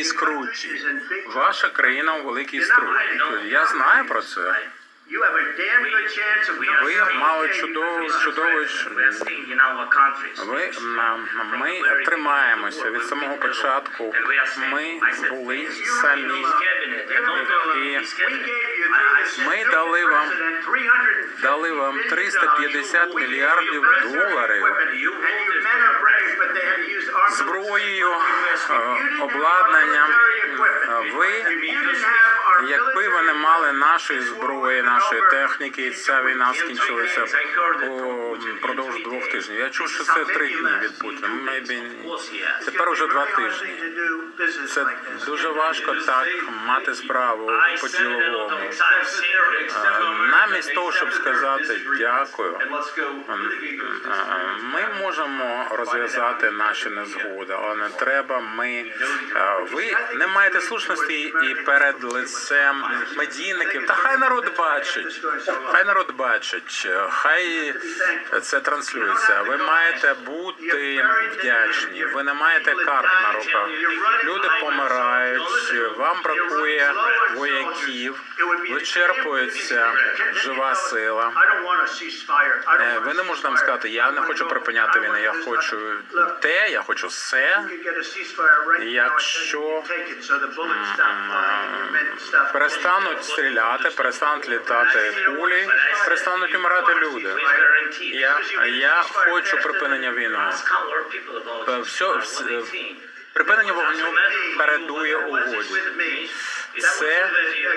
скруті. Ваша країна у великій скруті. Я знаю про це. Ви мали чудову чудову. Ви ми тримаємося від самого початку. Ми були самі. І ми дали вам дали вам 350 мільярдів доларів обладнанням. Е, Ви, якби ви не мали нашої зброї, нашої техніки, ця війна скінчилася продовж двох тижнів. Я чув, що це три дні від Путіна. Maybe. Тепер уже два тижні. Це дуже важко так мати справу по діловому. Намість того, щоб сказати дякую, ми можемо розв'язати наші незгоди, але не треба. Ми е, ви не маєте слушності і перед лицем медійників. Та хай народ бачить, хай народ бачить, хай це транслюється. Ви маєте бути вдячні. Ви не маєте карт на руках. Люди помирають. Вам бракує вояків, вичерпується жива сила. Е, Ви не можете нам сказати, я не хочу припиняти війну, я хочу те, я хочу все. Якщо перестануть стріляти, перестануть літати кулі, перестануть умирати люди. Я, я хочу припинення війни. Все, все, припинення вогню передує угоді. Це,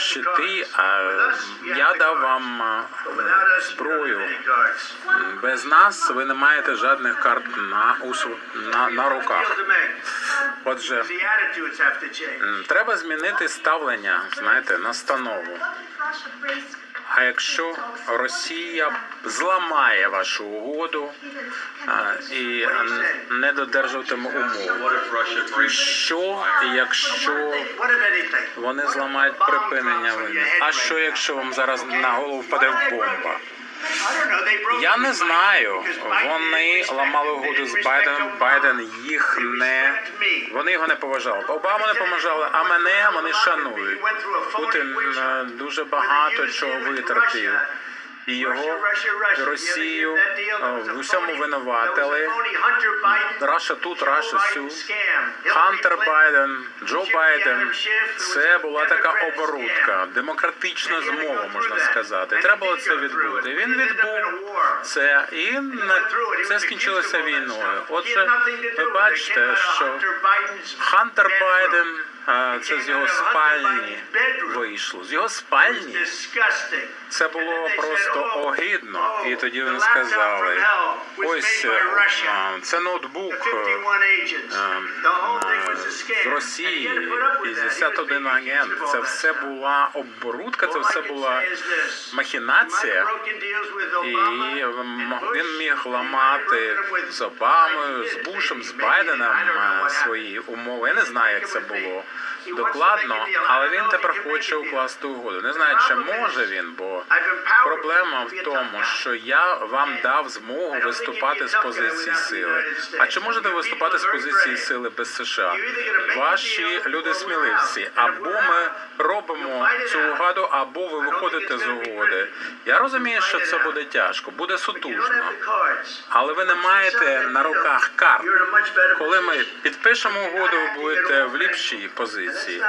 щити, а я дав вам зброю. Без нас ви не маєте жодних карт на, усу- на, на руках. Отже, треба змінити ставлення, знаєте, настанову. А якщо Росія зламає вашу угоду і не додержуватиме умов, що якщо вони зламають припинення війни? А що якщо вам зараз на голову впаде бомба? Я не знаю. Вони ламали угоду з Байденом. Байден їх не вони його не поважали. Обаму не поважали, а мене вони шанують. Путін е, дуже багато чого витратив. І його Росію в усьому винуватили. Раша тут, Раша сю. Хантер Байден, Джо Байден. Це була така оборудка, демократична змова, можна сказати. Треба було це відбути. Він відбув це і це скінчилося війною. Отже, ви бачите, що Хантер Байден це з його спальні вийшло. З його спальні це було просто огидно. І тоді вони сказали: ось е, це ноутбук е, е, з Росії, 51 агент. Це все була оборудка, це все була махінація. І м- він міг ламати з Обамою, з Бушем, з Байденом свої умови. Я не знаю, як це було докладно, але він тепер хоче укласти угоду. Не знаю, чи може він, бо проблема в тому, що я вам дав змогу виступати з позиції сили. А чи можете виступати з позиції сили без США? Ваші люди сміливці, або ми робимо цю угоду, або ви виходите з угоди. Я розумію, що це буде тяжко, буде сутужно, але ви не маєте на руках карт. Коли ми підпишемо угоду, ви будете в ліпшій позиції,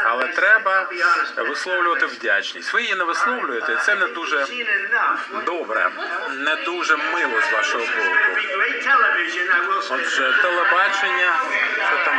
але треба висловлювати вдячність. Ви її не висловлюєте, це не дуже добре, не дуже мило з вашого боку. Отже, телебачення, що там